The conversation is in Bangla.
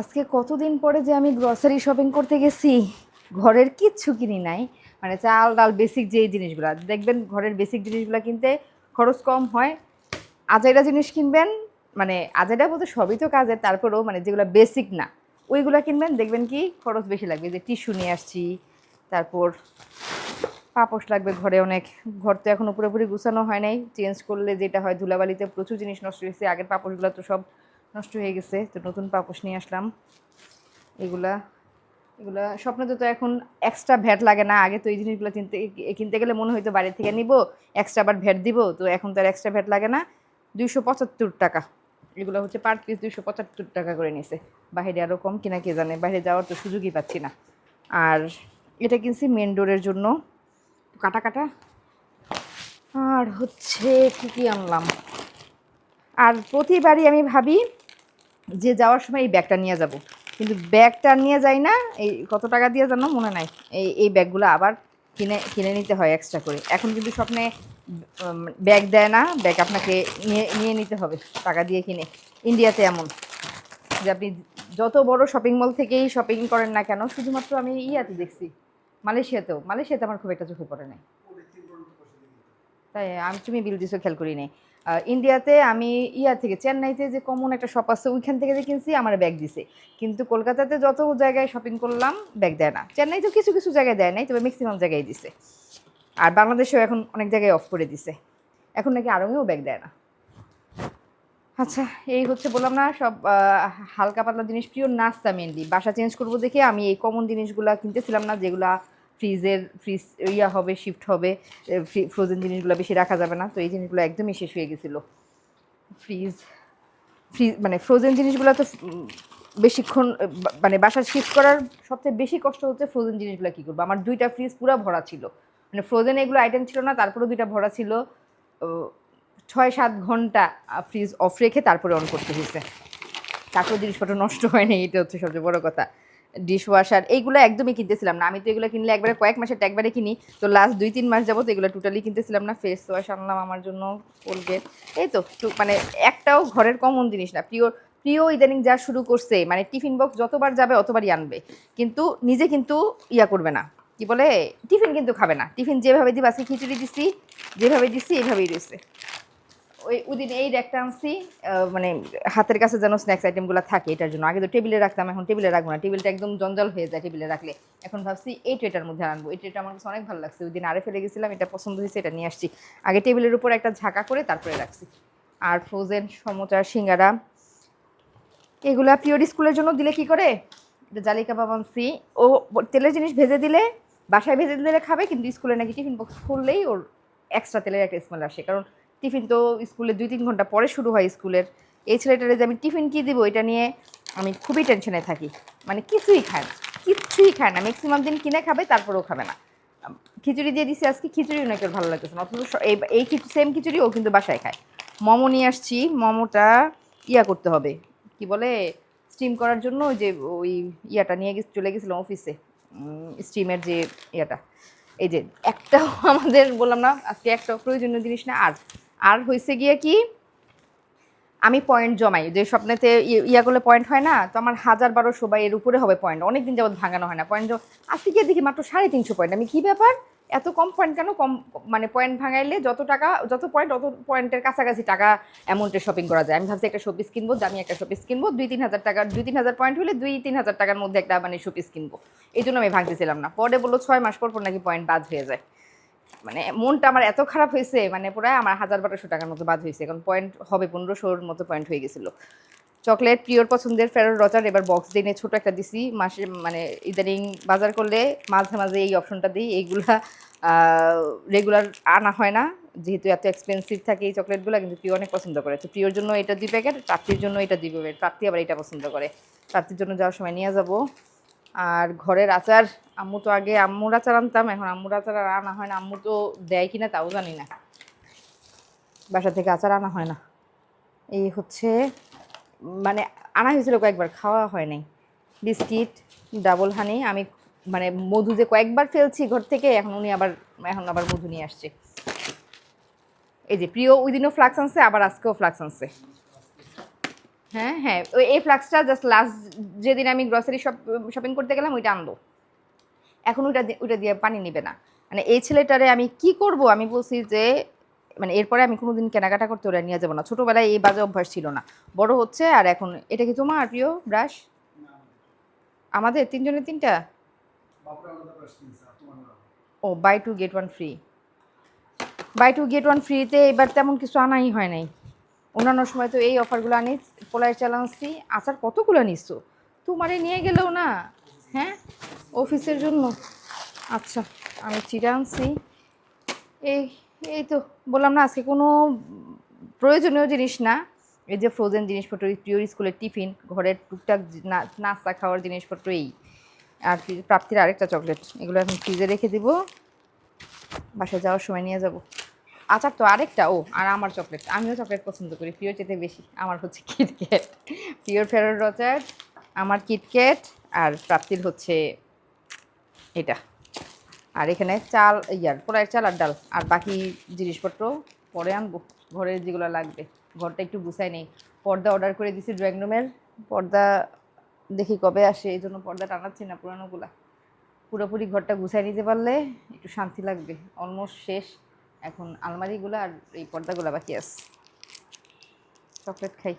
আজকে কতদিন পরে যে আমি গ্রসারি শপিং করতে গেছি, ঘরের কিচ্ছু কিনি নাই। মানে চাল ডাল বেসিক যেই জিনিসগুলো, দেখবেন ঘরের বেসিক জিনিসগুলো কিনতে খরচ কম হয়। আজাইরা জিনিস কিনবেন মানে আজাইরা বলতে সবই তো কাজের, তারপরেও মানে যেগুলো বেসিক না, ওইগুলো কিনবেন, দেখবেন কি খরচ বেশি লাগবে। যে টিস্যু নিয়ে আসছি, তারপর পাপোশ লাগবে ঘরে অনেক, ঘর তো এখনও পুরোপুরি গুছানো হয় নাই। চেঞ্জ করলে যেটা হয় ধুলাবালিতে প্রচুর জিনিস নষ্ট হয়েছে, আগের পাপোশগুলো তো সব নষ্ট হয়ে গেছে, তো নতুন পাপোশ নিয়ে আসলাম। এগুলা এগুলা স্বপ্নতে তো এখন এক্সট্রা ভ্যাট লাগে না। আগে তো এই জিনিসগুলো কিনতে কিনতে গেলে মনে হয়তো বাইরে থেকে নিব এক্সট্রা আবার ভ্যাট দিব, তো এখন তো আর এক্সট্রা ভ্যাট লাগে না। দুইশো পঁচাত্তর টাকা। এগুলো হচ্ছে পার পিস দুইশো পঁচাত্তর টাকা করে নিছে। বাইরে আরও কম কিনা কে জানে, বাইরে যাওয়ার তো সুযোগই পাচ্ছি না। আর এটা কিনছি মেন ডোরের জন্য। কাটা কাটা। আর হচ্ছে কী কী আনলাম? আর প্রতিবারই আমি ভাবি যে যাওয়ার সময় এই ব্যাগটা নিয়ে যাব। কিন্তু ব্যাগটা নিয়ে যাই না, এই কত টাকা দিয়ে জানো? মনে নাই। এই এই ব্যাগগুলো আবার কিনে কিনে নিতে হয় এক্সট্রা করে। এখন কিন্তু স্বপ্নে ব্যাগ দেয় না, ব্যাগ আপনাকে নিয়ে নিয়ে নিতে হবে, টাকা দিয়ে কিনে। ইন্ডিয়াতে এমন। যে আপনি যত বড় শপিং মল থেকেই শপিং করেন না কেন, শুধুমাত্র আমি ইয়াতে দেখছি। মালয়েশিয়াতেও। মালয়েশিয়াতে আমার খুব একটা চোখে পড়ে নাই। তাই আমি তুমি বিল খেয়াল করি নাই। ইন্ডিয়াতে আমি ইয়া থেকে, চেন্নাইতে যে কমন একটা শপ আছে, ওইখান থেকে যে কিনছি, আমার ব্যাগ দিছে। কিন্তু কলকাতাতে যত জায়গায় শপিং করলাম ব্যাগ দেয় না। চেন্নাইতেও কিছু কিছু জায়গায় দেয় নাই, তবে ম্যাক্সিমাম জায়গায় দিছে। আর বাংলাদেশেও এখন অনেক জায়গায় অফ করে দিছে। এখন নাকি আরঙেও ব্যাগ দেয় না। আচ্ছা এই হচ্ছে বললাম না, সব হালকা পাতলা জিনিস প্রিয় নাস্তা মেনলি বাসা চেঞ্জ করব দেখে আমি এই কমন জিনিসগুলো কিনতেছিলাম না, যেগুলা ফ্রিজের, ফ্রিজ ইয়া হবে শিফট হবে ফ্রোজেন জিনিসগুলো বেশি রাখা যাবে না। তো এই জিনিসগুলো একদমই শেষ হয়ে গেছিল। ফ্রিজ ফ্রিজ মানে ফ্রোজেন জিনিসগুলো তো বেশিক্ষণ মানে বাসা শিফট করার সবচেয়ে বেশি কষ্ট হচ্ছে ফ্রোজেন জিনিসগুলো কী করব? আমার দুইটা ফ্রিজ পুরো ভরা ছিল। মানে ফ্রোজেন এগুলো আইটেম ছিল না, তারপরেও দুইটা ভরা ছিল। ছয় সাত ঘণ্টা ফ্রিজ অফ রেখে তারপরে অন করতে হয়েছে। তারপর জিনিসপত্র নষ্ট হয়নি এটা হচ্ছে সবচেয়ে বড় কথা। ডিশ ওয়াশার এইগুলো একদমই কিনতেছিলাম না। আমি তো এগুলো কিনলে একবারে কয়েক মাসের একবারে কিনি। তো লাস্ট দুই তিন মাস যাব তো এগুলো টোটালি কিনতেছিলাম না। ফেস ওয়াশ আনলাম আমার জন্য কোলগেট এই তো মানে একটাও ঘরের কমন জিনিস না। প্রিয় প্রিয় ইদানিং যা শুরু করছে মানে টিফিন বক্স যতবার যাবে অতবারই আনবে। কিন্তু নিজে কিন্তু ইয়া করবে না। কি বলে? টিফিন কিন্তু খাবে না। টিফিন যেভাবে দিবা, আজকে খিচুড়ি দিছি, যেভাবে দিছি, এইভাবেই রয়েছে। ওই ওদিন এই র্যাকটা আনছি মানে হাতের কাছে যেন স্ন্যাক্স আইটেমগুলো থাকে এটার জন্য। আগে তো টেবিলে রাখতাম, এখন টেবিলে রাখব না। টেবিলটা একদম জঞ্জাল হয়ে যায় টেবিলে রাখলে। এখন ভাবছি এই ট্রেটার মধ্যে আনব। এই ট্রেটা আমার কাছে অনেক ভালো লাগছে। ওই দিন আরে ফেলে গেছিলাম, এটা পছন্দ হয়েছে, এটা নিয়ে আসছি। আগে টেবিলের উপর একটা ঝাঁকা করে তারপরে রাখছি। আর ফ্রোজেন সমোচা, সিঙ্গারা, এগুলা পিওর স্কুলের জন্য দিলে কি করে? এটা জালি কাবাব আনছি। ও তেলের জিনিস ভেজে দিলে, বাসায় ভেজে দিলে খাবে, কিন্তু স্কুলে নাকি টিফিন বক্স খুললেই ওর এক্সট্রা তেলের একটা স্মেল আসে। কারণ টিফিন তো স্কুলে দুই তিন ঘণ্টা পরে শুরু হয় স্কুলের। এই ছেলেটারে যে আমি টিফিন কী দিব, এটা নিয়ে আমি খুবই টেনশনে থাকি। মানে কিছুই খায় না কিচ্ছুই খায় না। ম্যাক্সিমাম দিন কিনে খাবে, তারপরেও খাবে না। খিচুড়ি দিয়ে দিছি আজকে খিচুড়ি নাকি ওর ভালো লাগতেছে না। অথচ এই সেম খিচুড়ি ও কিন্তু বাসায় খায়। মোমো নিয়ে আসছি, মোমোটা ইয়া করতে হবে। কি বলে স্টিম করার জন্য ওই যে ওই ইয়াটা নিয়ে চলে গেছিলাম অফিসে স্টিমের যে ইয়াটা। এই যে একটাও আমাদের বললাম না, আজকে একটাও প্রয়োজনীয় জিনিস না, আর আর হয়েছে গিয়ে কি, আমি পয়েন্ট জমাই। যে স্বপ্নেতে ইয়া করলে পয়েন্ট হয় না, তো আমার হাজার বারোশো বা এর উপরে হবে পয়েন্ট অনেক দিন যাবত ভাঙানো হয় না। পয়েন্ট আজকে গিয়ে দেখি মাত্র সাড়ে তিনশো পয়েন্ট আমি কী ব্যাপার? এত কম পয়েন্ট কেন? কম মানে পয়েন্ট ভাঙাইলে যত টাকা, যত পয়েন্ট অত পয়েন্টের কাছাকাছি টাকা অ্যামাউন্টের শপিং করা যায়। আমি ভাবছি একটা শোপিস কিনবো, দামি একটা শোপিস কিনবো, দুই তিন হাজার টাকার দুই তিন হাজার পয়েন্ট হলে দুই তিন হাজার টাকার মধ্যে একটা মানে শোপিস কিনবো। এই জন্য আমি ভাঙতেছিলাম না। পরে বলল ছয় মাস পর পর নাকি পয়েন্ট বাদ হয়ে যায়। মানে মনটা আমার এত খারাপ হয়েছে মানে প্রায় আমার হাজার বারোশো টাকার মতো বাদ হয়েছে। এখন পয়েন্ট হবে পনেরোশোর মতো পয়েন্ট হয়ে গেছিল। চকলেট প্রিয়র পছন্দের ফেরো রচার এবার বক্স দিয়ে ছোট একটা দিছি। মাসে মানে ইদানিং বাজার করলে মাঝে মাঝে এই অপশনটা দিই। এইগুলা রেগুলার আনা হয় না। যেহেতু এত এক্সপেন্সিভ থাকে এই চকলেটগুলো, কিন্তু প্রিয় অনেক পছন্দ করে। তো প্রিয়র জন্য এটা দুই প্যাকেট প্রাপ্তির জন্য এটা দুই প্যাকেট প্রাপ্তি আবার এটা পছন্দ করে। প্রাপ্তির জন্য যাওয়ার সময় নিয়ে যাব। আর ঘরের আচার, আম্মু তো আগে আম্মুর আচার আনতাম, এখন আম্মুর আচার আর আনা হয় না। আম্মু তো দেয় কিনা তাও জানি না। বাসা থেকে আচার আনা হয় না। এই হচ্ছে মানে আনা হয়েছিল কয়েকবার, খাওয়া হয় নাই। বিস্কিট, ডাবল হানি, আমি মানে মধু যে কয়েকবার ফেলছি ঘর থেকে, এখন উনি আবার, এখন আবার মধু নিয়ে আসছে। এই যে প্রিয় ওই দিনও ফ্লাক্স আনছে, আবার আজকেও ফ্লাক্স আনছে। হ্যাঁ হ্যাঁ। ওই এই ফ্লাক্সটা জাস্ট লাস্ট যেদিন আমি গ্রসারি শপ শপিং করতে গেলাম, ওইটা আনলো। এখন ওইটা ওইটা দিয়ে পানি নেবে না। মানে এই ছেলেটারে আমি কি করব? আমি বলছি যে মানে এরপরে আমি কোনোদিন কেনাকাটা করতে ওরা নিয়ে যাব না। ছোটোবেলায় এই বাজে অভ্যাস ছিল না। বড় হচ্ছে আর এখন, এটা কি তোমার প্রিয় ব্রাশ আমাদের, তিনজনের তিনটা। ও buy two get one free buy two get one ফ্রিতে এবার তেমন কিছু আনাই হয় নাই। অন্যান্য সময় তো এই অফারগুলো আনি পোলার চালান্সি আচার কতগুলো নিচ্ছো তোমারে নিয়ে গেলেও না হ্যাঁ? অফিসের জন্য। আচ্ছা আমি চিটা আনছি। এই এই তো, বললাম না, আজকে কোনো প্রয়োজনীয় জিনিস না। এই যে ফ্রোজেন জিনিসপত্র প্রিয় স্কুলের টিফিন ঘরের টুকটাক নাস্তা খাওয়ার জিনিসপত্র এই। আর প্রাপ্তির আরেকটা চকলেট এগুলো এখন ফ্রিজে রেখে দিব। বাসায় যাওয়ার সময় নিয়ে যাব। আচার তো আরেকটা, ও, আর আমার চকলেট আমিও চকলেট পছন্দ করি প্রিয় চেতে বেশি। আমার হচ্ছে কিটক্যাট পিওর ফেরোর রচার আমার কিটক্যাট আর প্রাপ্তির হচ্ছে এটা। আর এখানে চাল ইয়ার পোড়ার চাল আর ডাল। আর বাকি জিনিসপত্র পরে আনব। ঘরের যেগুলো লাগবে। ঘরটা একটু গুছাই নেই। পর্দা অর্ডার করে দিছি ড্রয়িং রুমের পর্দা দেখি কবে আসে, এই জন্য পর্দা টানাচ্ছি না পুরানোগুলা। পুরোপুরি ঘরটা গুছাই নিতে পারলে একটু শান্তি লাগবে। অলমোস্ট শেষ। এখন আলমারিগুলো আর এই পর্দাগুলো বাকি আছে। চকলেট খাই।